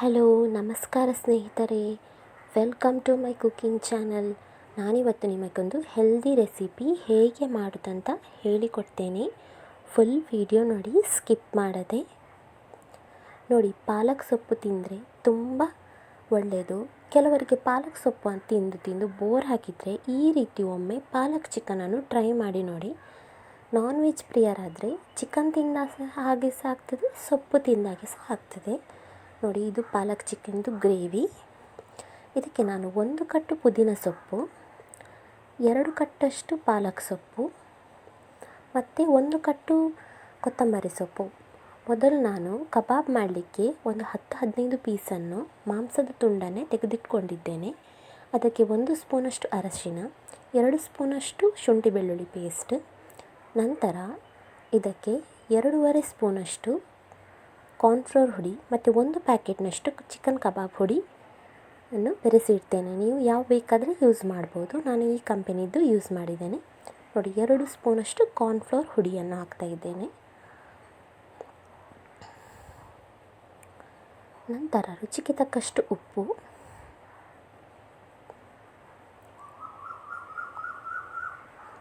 Hello, ನಮಸ್ಕಾರ ಸ್ನೇಹಿತರೆ. Welcome to my cooking channel ನಾನಿವತ್ತು ನಿಮಗೊಂದು ಹೆಲ್ದಿ ರೆಸಿಪಿ ಹೇಗೆ ಮಾಡೋದಂತ ಹೇಳಿಕೊಡ್ತೇನೆ. ಫುಲ್ ವಿಡಿಯೋ ನೋಡಿ ಸ್ಕಿಪ್ ಮಾಡದೆ. ನೋಡಿ, ಪಾಲಕ್ ಸೊಪ್ಪು ತಿಂದರೆ ತುಂಬ ಒಳ್ಳೆಯದು ಕೆಲವರಿಗೆ ಪಾಲಕ್ ಸೊಪ್ಪು ತಿಂದು ತಿಂದು ಬೋರ್ ಹಾಕಿದರೆ ಈ ರೀತಿ ಒಮ್ಮೆ ಪಾಲಕ್ ಚಿಕನನ್ನು ಟ್ರೈ ಮಾಡಿ ನೋಡಿ. ನಾನ್ ವೆಜ್ ಪ್ರಿಯರಾದರೆ ಚಿಕನ್ ತಿಂದ ಹಾಗೆ ಸಹ ಆಗ್ತದೆ, ಸೊಪ್ಪು ತಿಂದಾಗೆ ಸಹ ಆಗ್ತದೆ. ನೋಡಿ, ಇದು ಪಾಲಕ್ ಚಿಕನ್ದು ಗ್ರೇವಿ. ಇದಕ್ಕೆ ನಾನು ಒಂದು ಕಟ್ಟು ಪುದೀನ ಸೊಪ್ಪು, ಎರಡು ಕಟ್ಟಷ್ಟು ಪಾಲಕ್ ಸೊಪ್ಪು, ಮತ್ತು ಒಂದು ಕಟ್ಟು ಕೊತ್ತಂಬರಿ ಸೊಪ್ಪು. ಮೊದಲು ನಾನು ಕಬಾಬ್ ಮಾಡಲಿಕ್ಕೆ ಒಂದು ಹತ್ತು ಹದಿನೈದು ಪೀಸನ್ನು ಮಾಂಸದ ತುಂಡನ್ನೇ ತೆಗೆದಿಟ್ಕೊಂಡಿದ್ದೇನೆ. ಅದಕ್ಕೆ ಒಂದು ಸ್ಪೂನಷ್ಟು ಅರಶಿನ, ಎರಡು ಸ್ಪೂನಷ್ಟು ಶುಂಠಿ ಬೆಳ್ಳುಳ್ಳಿ ಪೇಸ್ಟ್, ನಂತರ ಇದಕ್ಕೆ ಎರಡೂವರೆ ಸ್ಪೂನಷ್ಟು ಕಾರ್ನ್ಫ್ಲೋರ್ ಹುಡಿ ಮತ್ತು ಒಂದು ಪ್ಯಾಕೆಟ್ನಷ್ಟು ಚಿಕನ್ ಕಬಾಬ್ ಹುಡಿ ಅನ್ನು ಬೆರೆಸಿಡ್ತೇನೆ. ನೀವು ಯಾವ ಬೇಕಾದರೆ ಯೂಸ್ ಮಾಡ್ಬೋದು. ನಾನು ಈ ಕಂಪೆನಿದು ಯೂಸ್ ಮಾಡಿದ್ದೇನೆ. ನೋಡಿ, ಎರಡು ಸ್ಪೂನಷ್ಟು ಕಾರ್ನ್ಫ್ಲೋರ್ ಹುಡಿಯನ್ನು ಹಾಕ್ತಾ ಇದ್ದೇನೆ. ನಂತರ ರುಚಿಗೆ ತಕ್ಕಷ್ಟು ಉಪ್ಪು.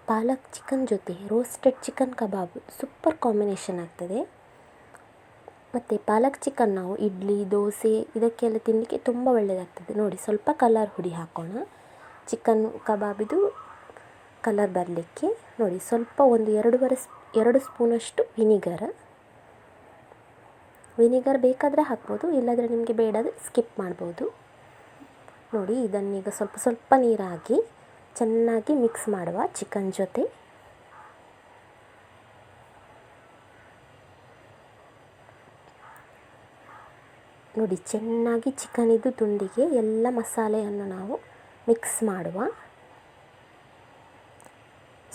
ಪಾಲಕ್ ಚಿಕನ್ ಜೊತೆ roasted chicken kebab super combination ಆಗ್ತದೆ. ಮತ್ತು ಪಾಲಕ್ ಚಿಕನ್ ನಾವು ಇಡ್ಲಿ, ದೋಸೆ ಇದಕ್ಕೆಲ್ಲ ತಿನ್ನಲಿಕ್ಕೆ ತುಂಬ ಒಳ್ಳೆಯದಾಗ್ತದೆ. ನೋಡಿ, ಸ್ವಲ್ಪ ಕಲರ್ ಹುಡಿ ಹಾಕೋಣ. ಚಿಕನ್ ಕಬಾಬಿದು ಕಲರ್ ಬರಲಿಕ್ಕೆ ನೋಡಿ, ಸ್ವಲ್ಪ ಒಂದು ಎರಡೂವರೆ ಎರಡು ಸ್ಪೂನಷ್ಟು ವಿನಿಗರ್. ವಿನಿಗರ್ ಬೇಕಾದರೆ ಹಾಕ್ಬೋದು, ಇಲ್ಲಾದರೆ ನಿಮಗೆ ಬೇಡಾದರೆ ಸ್ಕಿಪ್ ಮಾಡ್ಬೋದು. ನೋಡಿ, ಇದನ್ನೀಗ ಸ್ವಲ್ಪ ಸ್ವಲ್ಪ ನೀರಾಗಿ ಚೆನ್ನಾಗಿ ಮಿಕ್ಸ್ ಮಾಡುವ ಚಿಕನ್ ಜೊತೆ. ನೋಡಿ, ಚೆನ್ನಾಗಿ ಚಿಕನಿದು ತುಂಡಿಗೆ ಎಲ್ಲ ಮಸಾಲೆಯನ್ನು ನಾವು ಮಿಕ್ಸ್ ಮಾಡುವ.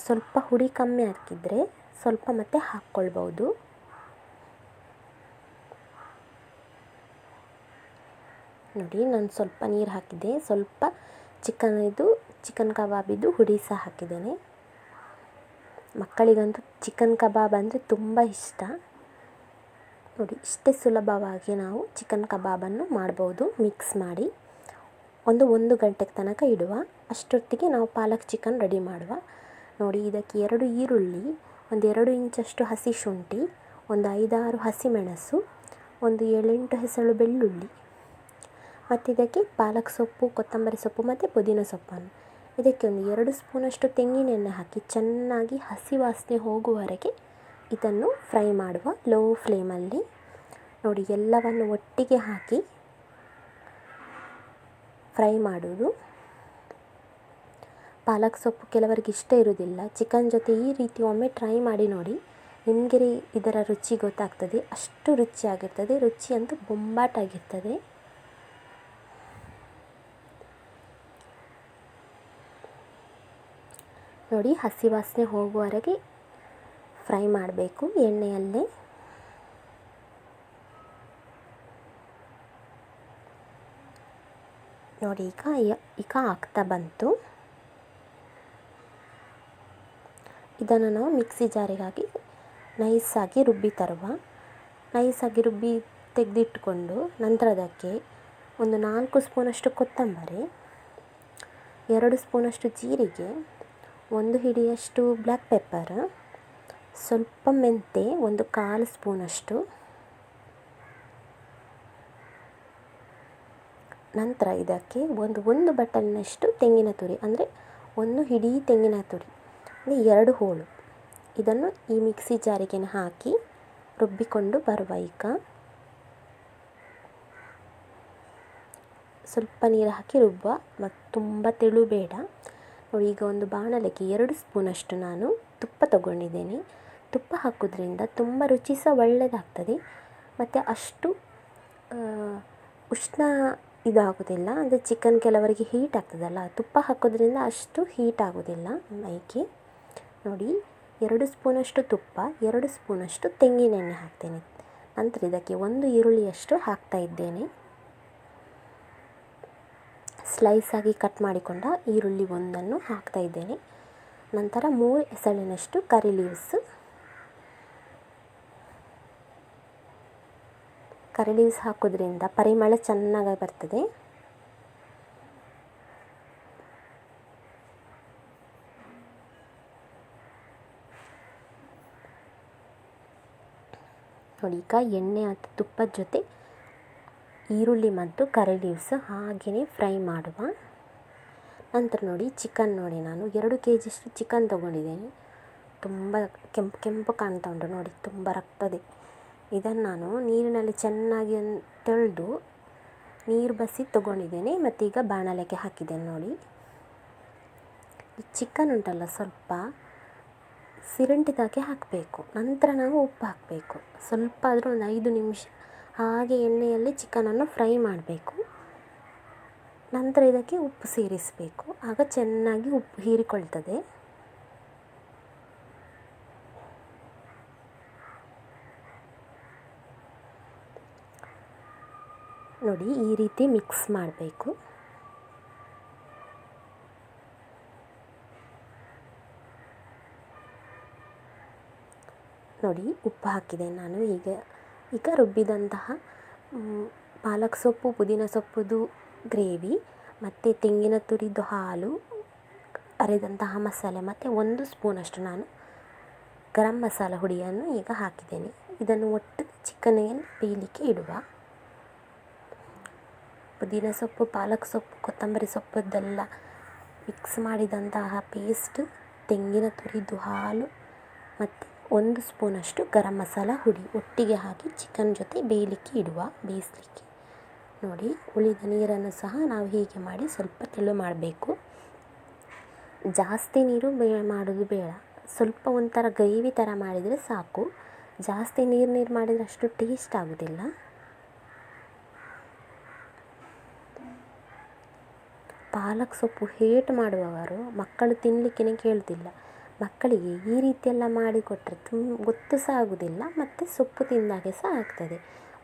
ಸ್ವಲ್ಪ ಹುಡಿ ಕಮ್ಮಿ ಹಾಕಿದರೆ ಸ್ವಲ್ಪ ಮತ್ತೆ ಹಾಕ್ಕೊಳ್ಬೋದು ನೋಡಿ, ನಾನು ಸ್ವಲ್ಪ ನೀರು ಹಾಕಿದ್ದೆ ಸ್ವಲ್ಪ ಚಿಕನಿದು ಚಿಕನ್ ಕಬಾಬಿದ್ದು ಹುಡಿ ಸಹ ಹಾಕಿದ್ದೇನೆ. ಮಕ್ಕಳಿಗಂತೂ ಚಿಕನ್ ಕಬಾಬ್ ಅಂದರೆ ತುಂಬ ಇಷ್ಟ. ನೋಡಿ, ಇಷ್ಟೇ ಸುಲಭವಾಗಿ ನಾವು ಚಿಕನ್ ಕಬಾಬನ್ನು ಮಾಡ್ಬೋದು. ಮಿಕ್ಸ್ ಮಾಡಿ. ಒಂದು ಒಂದು ಗಂಟೆಗೆ ತನಕ ಇಡುವ. ಅಷ್ಟೊತ್ತಿಗೆ ನಾವು ಪಾಲಕ್ ಚಿಕನ್ ರೆಡಿ ಮಾಡುವ. ನೋಡಿ, ಇದಕ್ಕೆ ಎರಡು ಈರುಳ್ಳಿ, ಒಂದು ಎರಡು ಇಂಚಷ್ಟು ಹಸಿ ಶುಂಠಿ, ಒಂದು ಐದಾರು ಹಸಿಮೆಣಸು ಒಂದು ಏಳೆಂಟು ಹೆಸರು ಬೆಳ್ಳುಳ್ಳಿ. ಮತ್ತು ಇದಕ್ಕೆ ಪಾಲಕ್ ಸೊಪ್ಪು, ಕೊತ್ತಂಬರಿ ಸೊಪ್ಪು ಮತ್ತು ಪುದೀನ ಸೊಪ್ಪನ್ನು. ಇದಕ್ಕೆ ಒಂದು ಎರಡು ಸ್ಪೂನಷ್ಟು ತೆಂಗಿನೆಣ್ಣೆ ಹಾಕಿ ಚೆನ್ನಾಗಿ ಹಸಿ ವಾಸನೆ ಹೋಗುವವರೆಗೆ ಇದನ್ನು ಫ್ರೈ ಮಾಡುವ ಲೋ ಫ್ಲೇಮಲ್ಲಿ ನೋಡಿ ಎಲ್ಲವನ್ನು ಒಟ್ಟಿಗೆ ಹಾಕಿ ಫ್ರೈ ಮಾಡುವುದು. ಪಾಲಕ್ ಸೊಪ್ಪು ಕೆಲವರಿಗೆ ಇಷ್ಟ ಇರುವುದಿಲ್ಲ. ಚಿಕನ್ ಜೊತೆ ಈ ರೀತಿ ಒಮ್ಮೆ ಟ್ರೈ ಮಾಡಿ ನೋಡಿ. ನಿಮಗೆ ಇದರ ರುಚಿ ಗೊತ್ತಾಗ್ತದೆ. ಅಷ್ಟು ರುಚಿಯಾಗಿರ್ತದೆ. ರುಚಿ ಅಂತೂ ಬೊಂಬಾಟಾಗಿರ್ತದೆ. ನೋಡಿ ಹಸಿ ವಾಸನೆ ಹೋಗುವವರೆಗೆ ಫ್ರೈ ಮಾಡಬೇಕು ಎಣ್ಣೆಯಲ್ಲೇ. ನೋಡಿ, ಈಗ ಈಗ ಆಗ್ತಾ ಬಂತು. ಇದನ್ನು ನಾವು ಮಿಕ್ಸಿ ಜಾರಿಗಾಗಿ ನೈಸಾಗಿ ರುಬ್ಬಿ ತರುವ. ನೈಸಾಗಿ ರುಬ್ಬಿ ತೆಗೆದಿಟ್ಟುಕೊಂಡು ನಂತರ ಅದಕ್ಕೆ ಒಂದು ನಾಲ್ಕು ಸ್ಪೂನಷ್ಟು ಕೊತ್ತಂಬರಿ, ಎರಡು ಸ್ಪೂನಷ್ಟು ಜೀರಿಗೆ, ಒಂದು ಹಿಡಿಯಷ್ಟು ಬ್ಲ್ಯಾಕ್ ಪೆಪ್ಪರ್ ಸ್ವಲ್ಪ ಮೆಂತೆ, ಒಂದು ಕಾಲು ಸ್ಪೂನಷ್ಟು ನಂತರ ಇದಕ್ಕೆ ಒಂದು ಒಂದು ಬಟನ್ನಷ್ಟು ತೆಂಗಿನ ತುರಿ, ಅಂದರೆ ಒಂದು ಹಿಡೀ ತೆಂಗಿನ ತುರಿ ಅಂದರೆ ಎರಡು ಹೋಳು. ಇದನ್ನು ಈ ಮಿಕ್ಸಿ ಜಾರಿಗೆ ಹಾಕಿ ರುಬ್ಬಿಕೊಂಡು ಬರುವ ಈಗ. ಸ್ವಲ್ಪ ನೀರು ಹಾಕಿ ರುಬ್ಬ ಮತ್ತು ತುಂಬ ತೆಳು ಬೇಡ ನೋಡಿ, ಈಗ ಒಂದು ಬಾಣಲೆಗೆ ಎರಡು ಸ್ಪೂನಷ್ಟು ನಾನು ತುಪ್ಪ ತಗೊಂಡಿದ್ದೇನೆ. ತುಪ್ಪ ಹಾಕೋದ್ರಿಂದ ತುಂಬ ರುಚಿ ಸಹ ಒಳ್ಳೆಯದಾಗ್ತದೆ ಮತ್ತು ಅಷ್ಟು ಉಷ್ಣ ಇದಾಗೋದಿಲ್ಲ. ಅಂದರೆ ಚಿಕನ್ ಕೆಲವರಿಗೆ ಹೀಟ್ ಆಗ್ತದಲ್ಲ, ತುಪ್ಪ ಹಾಕೋದ್ರಿಂದ ಅಷ್ಟು ಹೀಟ್ ಆಗೋದಿಲ್ಲ ಮೈಗೆ. ನೋಡಿ, ಎರಡು ಸ್ಪೂನಷ್ಟು ತುಪ್ಪ, ಎರಡು ಸ್ಪೂನಷ್ಟು ತೆಂಗಿನೆಣ್ಣೆ ಹಾಕ್ತೇನೆ. ನಂತರ ಇದಕ್ಕೆ ಒಂದು ಈರುಳ್ಳಿಯಷ್ಟು ಹಾಕ್ತಾ ಇದ್ದೇನೆ. ಸ್ಲೈಸ್ ಆಗಿ ಕಟ್ ಮಾಡಿಕೊಂಡ ಈರುಳ್ಳಿ ಒಂದನ್ನು ಹಾಕ್ತಾ ಇದ್ದೇನೆ. ನಂತರ ಮೂರು ಎಸಳಿನಷ್ಟು ಕರಿ ಲೀವ್ಸ್ ಕರಿ ಲೀವ್ಸ್ ಹಾಕೋದ್ರಿಂದ ಪರಿಮಳ ಚೆನ್ನಾಗಿ ಬರ್ತದೆ. ನೋಡಿ, ಈಗ ಎಣ್ಣೆ ಮತ್ತು ತುಪ್ಪದ ಜೊತೆ ಈರುಳ್ಳಿ ಮತ್ತು ಕರಿ ಲೀವ್ಸ್ ಹಾಗೆಯೇ ಫ್ರೈ ಮಾಡುವ. ನಂತರ ನೋಡಿ, ಚಿಕನ್ ನೋಡಿ ನಾನು. ಎರಡು ಕೆ ಜಿಷ್ಟು ಚಿಕನ್ ತೊಗೊಂಡಿದ್ದೇನೆ. ತುಂಬ ಕೆಂಪು ಕೆಂಪು ಕಾಣ್ತಾ ಉಂಟು ನೋಡಿ, ತುಂಬ ರಕ್ತದೆ. ಇದನ್ನು ನಾನು ನೀರಿನಲ್ಲಿ ಚೆನ್ನಾಗಿ ತೊಳೆದು ನೀರು ಬಸಿ ತೊಗೊಂಡಿದ್ದೇನೆ ಮತ್ತು ಈಗ ಬಾಣಲೆಗೆ ಹಾಕಿದ್ದೇನೆ ನೋಡಿ. ಚಿಕನ್ ಉಂಟಲ್ಲ ಸ್ವಲ್ಪ ಸಿರಂಟಿದಾಗೆ ಹಾಕಬೇಕು. ನಂತರ ನಾವು ಉಪ್ಪು ಹಾಕಬೇಕು. ಸ್ವಲ್ಪ ಆದರೂ ಒಂದು ಐದು ನಿಮಿಷ ಹಾಗೆ ಎಣ್ಣೆಯಲ್ಲಿ ಚಿಕನನ್ನು ಫ್ರೈ ಮಾಡಬೇಕು. ನಂತರ ಇದಕ್ಕೆ ಉಪ್ಪು ಸೇರಿಸಬೇಕು. ಆಗ ಚೆನ್ನಾಗಿ ಉಪ್ಪು ಹೀರಿಕೊಳ್ತದೆ. ನೋಡಿ ಈ ರೀತಿ ಮಿಕ್ಸ್ ಮಾಡಬೇಕು. ನೋಡಿ ಉಪ್ಪು ಹಾಕಿದೆ ನಾನು ಈಗ. ಈಗ ರುಬ್ಬಿದಂತಹ ಪಾಲಕ್ ಸೊಪ್ಪು, ಪುದೀನ ಸೊಪ್ಪುದು ಗ್ರೇವಿ, ಮತ್ತು ತೆಂಗಿನ ತುರಿದು ಹಾಲು, ಅರೆದಂತಹ ಮಸಾಲೆ, ಮತ್ತು ಒಂದು ಸ್ಪೂನಷ್ಟು ನಾನು ಗರಂ ಮಸಾಲ ಹುಡಿಯನ್ನು ಈಗ ಹಾಕಿದ್ದೇನೆ. ಇದನ್ನು ಒಟ್ಟು ಚಿಕನಿಗೆ ಪೀಲಿಕ್ಕೆ ಇಡುವ. ಪುದೀನ ಸೊಪ್ಪು, ಪಾಲಕ್ ಸೊಪ್ಪು, ಕೊತ್ತಂಬರಿ ಸೊಪ್ಪದ್ದೆಲ್ಲ ಮಿಕ್ಸ್ ಮಾಡಿದಂತಹ ಪೇಸ್ಟ್ ತೆಂಗಿನ ತುರಿದು ಹಾಲು ಮತ್ತು ಒಂದು ಸ್ಪೂನಷ್ಟು ಗರಂ ಮಸಾಲ ಹುಡಿ. ಒಟ್ಟಿಗೆ ಹಾಕಿ ಚಿಕನ್ ಜೊತೆ ಬೇಯಲಿಕ್ಕೆ ಇಡುವ, ಬೇಯಿಸಲಿಕ್ಕೆ. ನೋಡಿ, ಉಳಿದ ನೀರನ್ನು ಸಹ ನಾವು ಹೀಗೆ ಮಾಡಿ ಸ್ವಲ್ಪ ತೆಳು ಮಾಡಬೇಕು. ಜಾಸ್ತಿ ನೀರು ಬೇ ಮಾಡೋದು ಬೇಡ. ಸ್ವಲ್ಪ ಒಂಥರ ಗ್ರೇವಿ ಥರ ಮಾಡಿದರೆ ಸಾಕು. ಜಾಸ್ತಿ ನೀರು ನೀರು ಮಾಡಿದರೆ ಅಷ್ಟು ಟೇಸ್ಟ್ ಆಗೋದಿಲ್ಲ. ಪಾಲಕ್ ಸೊಪ್ಪು ಹೇಟ್ ಮಾಡುವವರು ಮಕ್ಕಳು ತಿನ್ನಲಿಕ್ಕೆ ಕೇಳ್ತಿಲ್ಲ. ಮಕ್ಕಳಿಗೆ ಈ ರೀತಿಯೆಲ್ಲ ಮಾಡಿಕೊಟ್ಟರೆ ತುಂಬ ಗೊತ್ತು ಸಹ ಆಗುವುದಿಲ್ಲ ಮತ್ತು ಸೊಪ್ಪು ತಿಂದಾಗೆ ಸಹ ಆಗ್ತದೆ.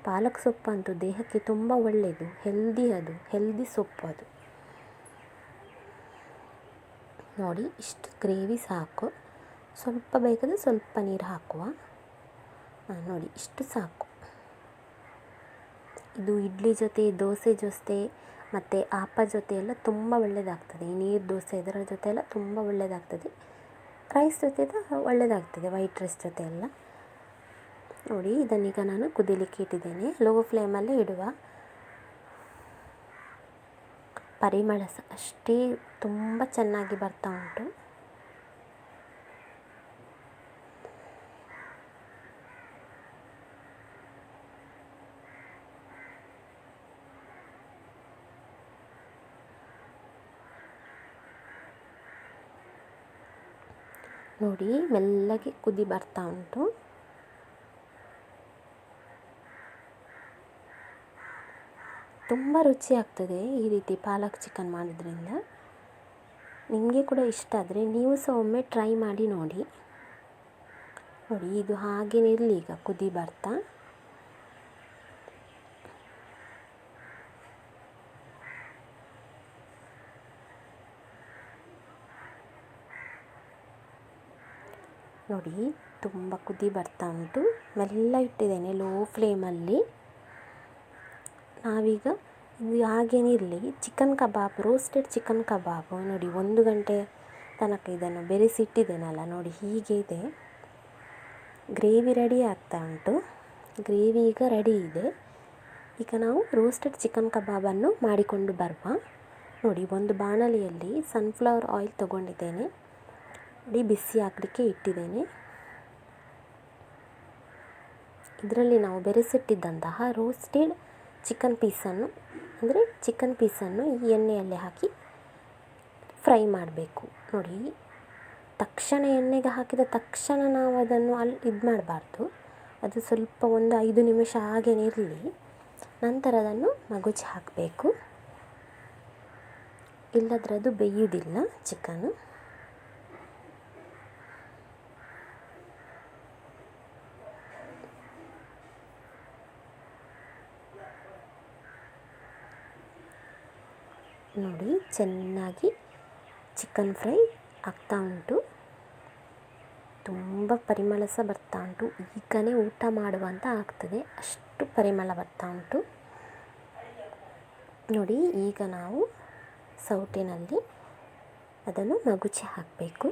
ಪಾಲಕ್ ಸೊಪ್ಪು ಅಂತೂ ದೇಹಕ್ಕೆ ತುಂಬ ಒಳ್ಳೆಯದು ಹೆಲ್ದಿ ಅದು ಹೆಲ್ದಿ ಸೊಪ್ಪು ಅದು. ನೋಡಿ, ಇಷ್ಟು ಗ್ರೇವಿ ಸಾಕು. ಸ್ವಲ್ಪ ಬೇಕಾದರೆ ಸ್ವಲ್ಪ ನೀರು ಹಾಕುವ. ನೋಡಿ, ಇಷ್ಟು ಸಾಕು. ಇದು ಇಡ್ಲಿ ಜೊತೆ, ದೋಸೆ ಜೊತೆ ಮತ್ತು ಆಪ ಜೊತೆ ಎಲ್ಲ ತುಂಬ ಒಳ್ಳೆಯದಾಗ್ತದೆ ಈ ನೀರು ದೋಸೆ ಇದರ ಜೊತೆ ಎಲ್ಲ ತುಂಬ ಒಳ್ಳೆಯದಾಗ್ತದೆ ರೈಸ್ ಜೊತೆ ಒಳ್ಳೆಯದಾಗ್ತದೆ ವೈಟ್ ರೈಸ್ ಜೊತೆ ಎಲ್ಲ ನೋಡಿ, ಇದನ್ನೀಗ ನಾನು ಕುದಿಲಿಕ್ಕೆ ಇಟ್ಟಿದ್ದೇನೆ. ಲೋ ಫ್ಲೇಮಲ್ಲಿ ಇಡುವ. ಪರಿಮಳ ಸಹ ಅಷ್ಟೇ ತುಂಬ ಚೆನ್ನಾಗಿ ಬರ್ತಾ ಉಂಟು. ನೋಡಿ, ಮೆಲ್ಲಗೆ ಕುದಿ ಬರ್ತಾ ಉಂಟು. ತುಂಬ ರುಚಿ ಆಗ್ತದೆ ಈ ರೀತಿ ಪಾಲಕ್ ಚಿಕನ್ ಮಾಡೋದ್ರಿಂದ. ನಿಮಗೆ ಕೂಡ ಇಷ್ಟ ಆದರೆ ನೀವು ಸಹ ಒಮ್ಮೆ ಟ್ರೈ ಮಾಡಿ ನೋಡಿ. ನೋಡಿ, ಇದು ಹಾಗೇನೇ ಇರಲಿ ಈಗ, ಕುದಿ ಬರ್ತಾ. ನೋಡಿ, ತುಂಬ ಕುದಿ ಬರ್ತಾ ಉಂಟು. ಮೆಲ್ಲ ಇಟ್ಟಿದ್ದೇನೆ ಲೋ ಫ್ಲೇಮಲ್ಲಿ ನಾವೀಗ ಇದು ಹಾಗೇನೇ ಇರಲಿ. Chicken kebab roasted chicken kebab ನೋಡಿ, ಒಂದು ಗಂಟೆ ತನಕ ಇದನ್ನು ಬೆರೆಸಿಟ್ಟಿದ್ದೇನಲ್ಲ, ನೋಡಿ ಹೀಗೆ ಇದೆ. ಗ್ರೇವಿ ರೆಡಿ ಆಗ್ತಾ ಉಂಟು. ಗ್ರೇವಿ ಈಗ ರೆಡಿ ಇದೆ. ಈಗ ನಾವು ರೋಸ್ಟೆಡ್ ಚಿಕನ್ ಕಬಾಬನ್ನು ಮಾಡಿಕೊಂಡು ಬರುವ. ನೋಡಿ, ಒಂದು ಬಾಣಲಿಯಲ್ಲಿ ಸನ್ಫ್ಲವರ್ ಆಯಿಲ್ ತೊಗೊಂಡಿದ್ದೇನೆ. ನೋಡಿ, ಬಿಸಿ ಹಾಕಲಿಕ್ಕೆ ಇಟ್ಟಿದ್ದೇನೆ. ಇದರಲ್ಲಿ ನಾವು ಬೆರೆಸಿಟ್ಟಿದ್ದಂತಹ ರೋಸ್ಟೆಡ್ ಚಿಕನ್ ಪೀಸನ್ನು ಅಂದರೆ ಚಿಕನ್ ಪೀಸನ್ನು ಈ ಎಣ್ಣೆಯಲ್ಲಿ ಹಾಕಿ ಫ್ರೈ ಮಾಡಬೇಕು. ನೋಡಿ, ತಕ್ಷಣ ಎಣ್ಣೆಗೆ ಹಾಕಿದ ತಕ್ಷಣ ನಾವು ಅದನ್ನು ಅಲ್ಲಿ ಇದು ಮಾಡಬಾರ್ದು. ಅದು ಸ್ವಲ್ಪ ಒಂದು ಐದು ನಿಮಿಷ ಹಾಗೇನೆ ಇರಲಿ. ನಂತರ ಅದನ್ನು ಮಗುಚಿ ಹಾಕಬೇಕು. ಇಲ್ಲದ್ರೆ ಅದು ಬೇಯುವುದಿಲ್ಲ ಚಿಕನು. ನೋಡಿ, ಚೆನ್ನಾಗಿ ಚಿಕನ್ ಫ್ರೈ ಆಗ್ತಾ ಉಂಟು. ತುಂಬ ಪರಿಮಳ ಸಹ ಬರ್ತಾ ಉಂಟು. ಈಗನೇ ಊಟ ಮಾಡುವಂತ ಆಗ್ತದೆ. ಅಷ್ಟು ಪರಿಮಳ ಬರ್ತಾ ಉಂಟು. ನೋಡಿ, ಈಗ ನಾವು ಸೌಟಿನಲ್ಲಿ ಅದನ್ನು ಮಗುಚಿ ಹಾಕಬೇಕು.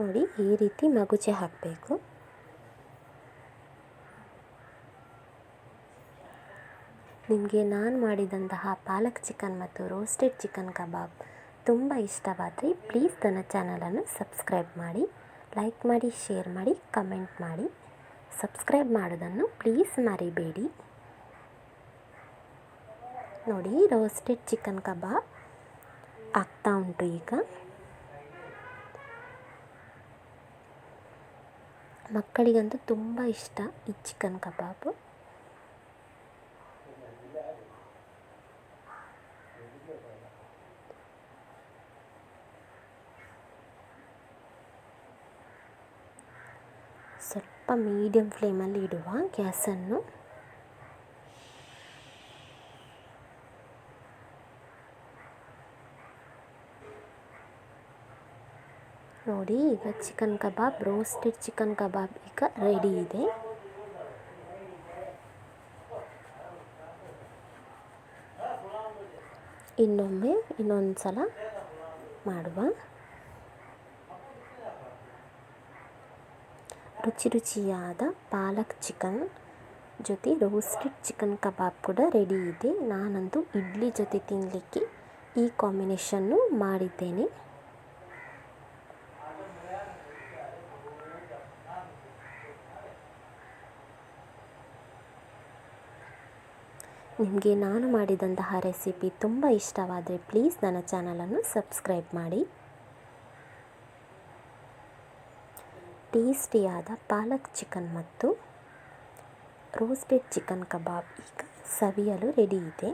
ನೋಡಿ ಈ ರೀತಿ ಮಗುಚೆ ಹಾಕಬೇಕು. ನಿಮಗೆ ನಾನು ಮಾಡಿದಂತಹ ಪಾಲಕ್ ಚಿಕನ್ ಮತ್ತು ರೋಸ್ಟೆಡ್ ಚಿಕನ್ ಕಬಾಬ್ ತುಂಬ ಇಷ್ಟವಾದರೆ ಪ್ಲೀಸ್ ನನ್ನ ಚಾನಲನ್ನು ಸಬ್ಸ್ಕ್ರೈಬ್ ಮಾಡಿ ಲೈಕ್ ಮಾಡಿ ಶೇರ್ ಮಾಡಿ ಕಮೆಂಟ್ ಮಾಡಿ. ಸಬ್ಸ್ಕ್ರೈಬ್ ಮಾಡೋದನ್ನು ಪ್ಲೀಸ್ ಮರಿಬೇಡಿ. ನೋಡಿ ರೋಸ್ಟೆಡ್ ಚಿಕನ್ ಕಬಾಬ್ ಆಗ್ತಾ ಉಂಟು ಈಗ. ಮಕ್ಕಳಿಗಂತೂ ತುಂಬ ಇಷ್ಟ ಈ ಚಿಕನ್ ಕಬಾಬು. ಸ್ವಲ್ಪ ಮೀಡಿಯಮ್ ಫ್ಲೇಮಲ್ಲಿ ಇಡುವ ಗ್ಯಾಸನ್ನು. ನೋಡಿ, ಈಗ chicken kebab roasted chicken kebab ಈಗ ರೆಡಿ ಇದೆ. ಇನ್ನೊಮ್ಮೆ ಇನ್ನೊಂದು ಸಲ ಮಾಡುವ. ರುಚಿ ರುಚಿಯಾದ ಪಾಲಕ್ ಚಿಕನ್ ಜೊತೆ ರೋಸ್ಟೆಡ್ ಚಿಕನ್ ಕಬಾಬ್ ಕೂಡ ರೆಡಿ ಇದೆ. ನಾನಂತೂ ಇಡ್ಲಿ ಜೊತೆ ತಿನ್ನಲಿಕ್ಕೆ ಈ ಕಾಂಬಿನೇಷನ್ನು ಮಾಡಿದ್ದೇನೆ. ನಿಮಗೆ ನಾನು ಮಾಡಿದಂತಹ ರೆಸಿಪಿ ತುಂಬ ಇಷ್ಟವಾದರೆ ಪ್ಲೀಸ್ ನನ್ನ ಚಾನಲನ್ನು ಸಬ್ಸ್ಕ್ರೈಬ್ ಮಾಡಿ. ಟೇಸ್ಟಿಯಾದ ಪಾಲಕ್ ಚಿಕನ್ ಮತ್ತು ರೋಸ್ಟೆಡ್ ಚಿಕನ್ ಕಬಾಬ್ ಈಗ ಸವಿಯಲು ರೆಡಿ ಇದೆ.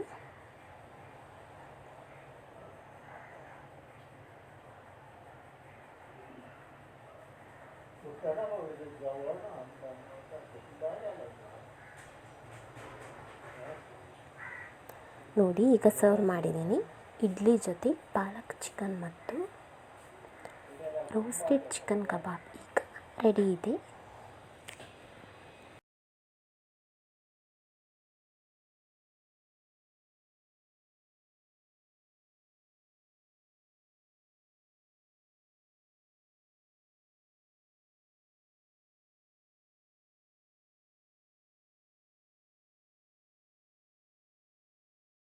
ನೋಡಿ, ಈಗ ಸರ್ವ್ ಮಾಡಿದ್ದೀನಿ. ಇಡ್ಲಿ ಜೊತೆ ಪಾಲಕ್ ಚಿಕನ್ ಮತ್ತು ರೋಸ್ಟೆಡ್ ಚಿಕನ್ ಕಬಾಬ್ ಈಗ ರೆಡಿ ಇದೆ.